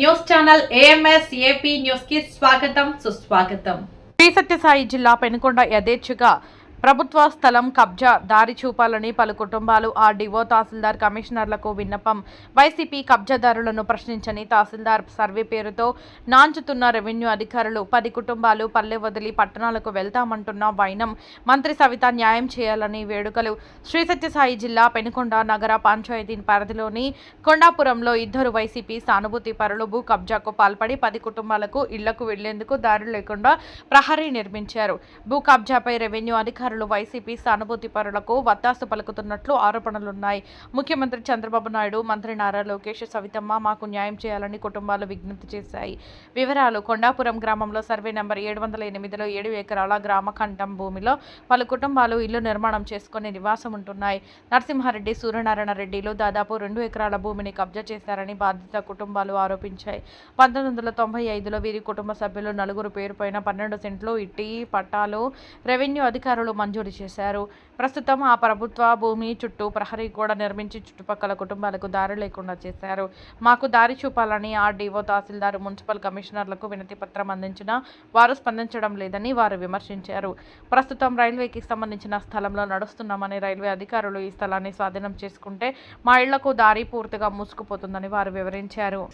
News channel A M S AP న్యూస్కి స్వాగతం సుస్వాగతం. శ్రీ సత్యసాయి జిల్లా పెనుకొండ యథేచ్ఛగా ప్రభుత్వ స్థలం కబ్జా దారి చూపాలని పలు కుటుంబాలు ఆర్డీఓ తహసీల్దార్ కమిషనర్లకు విన్నపం. వైసీపీ కబ్జాదారులను ప్రశ్నించని తహసీల్దార్ సర్వే పేరుతో నాంచుతున్న రెవెన్యూ అధికారులు పది కుటుంబాలు పల్లె వదిలి పట్టణాలకు వెళ్తామంటున్న వైనం. మంత్రి సవిత న్యాయం చేయాలని వేడుకలు. శ్రీ సత్యసాయి జిల్లా పెనుకొండ నగర పంచాయతీ పరిధిలోని కొండాపురంలో ఇద్దరు వైసీపీ సానుభూతి పరులు భూ కబ్జాకు పాల్పడి పది కుటుంబాలకు ఇళ్ళకు వెళ్ళేందుకు దారి లేకుండా ప్రహరీ నిర్మించారు. భూ కబ్జాపై రెవెన్యూ అధికారులు వైసీపీ సానుభూతి పరులకు వత్తాసు పలుకుతున్నట్లు ఆరోపణలున్నాయి. ముఖ్యమంత్రి చంద్రబాబు నాయుడు మంత్రి నారా లోకేష్ సవితమ్మ మాకు న్యాయం చేయాలని కుటుంబాలు విజ్ఞప్తి చేశాయి. వివరాలు కొండాపురం గ్రామంలో సర్వే నెంబర్ ఏడు వందల ఎనిమిదిలో ఏడు ఎకరాల గ్రామఖండం భూమిలో పలు కుటుంబాలు ఇల్లు నిర్మాణం చేసుకుని నివాసం ఉంటున్నాయి. నరసింహారెడ్డి సూర్యనారాయణ రెడ్డిలు దాదాపు రెండు ఎకరాల భూమిని కబ్జా చేశారని బాధిత కుటుంబాలు ఆరోపించాయి. పంతొమ్మిది వందల తొంభై ఐదులో వీరి కుటుంబ సభ్యులు నలుగురు పేరుపైన పన్నెండు సెంట్లు ఇట్టి పట్టాలు రెవెన్యూ అధికారులు మంజూరు చేశారు. ప్రస్తుతం ఆ ప్రభుత్వ భూమి చుట్టూ ప్రహరీ గోడ నిర్మించి చుట్టుపక్కల కుటుంబాలకు దారి లేకుండా చేశారు. మాకు దారి చూపాలని ఆర్డీఓ తహసీల్దార్ మున్సిపల్ కమిషనర్లకు వినతి పత్రం అందించినా వారు స్పందించడం లేదని వారు విమర్శించారు. ప్రస్తుతం రైల్వేకి సంబంధించిన స్థలంలో నడుస్తున్నామని రైల్వే అధికారులు ఈ స్థలాన్ని స్వాధీనం చేసుకుంటే మా ఇళ్ళకు దారి పూర్తిగా మూసుకుపోతుందని వారు వివరించారు.